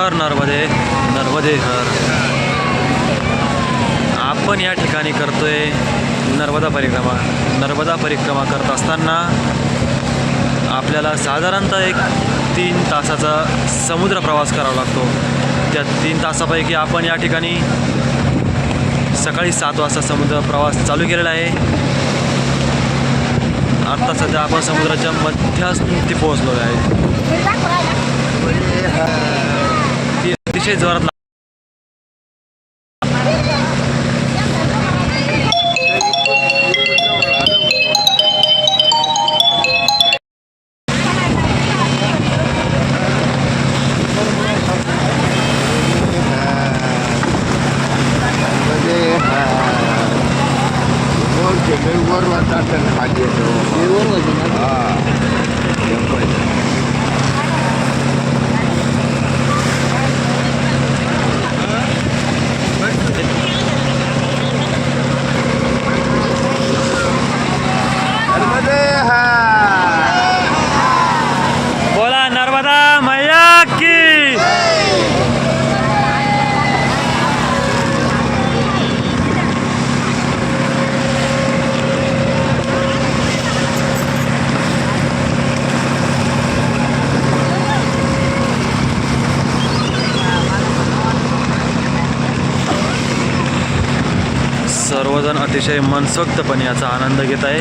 हर नर्मदे नर्मदे हर आपण या ठिकाणी करतोय नर्मदा परिक्रमा. नर्मदा परिक्रमा करत असताना आपल्याला साधारणतः एक तीन तासाचा समुद्र प्रवास करावा लागतो. त्या तीन तासापैकी आपण या ठिकाणी सकाळी सात वाजता समुद्र प्रवास चालू केलेला आहे. आत्ता सध्या आपण समुद्राच्या मध्यस्थी पोहोचलो आहे अतिशय जोरात ला- वर वाटत मैया की। सर्वजण अतिशय मनसोक्तपणे याचा आनंद घेत आहे.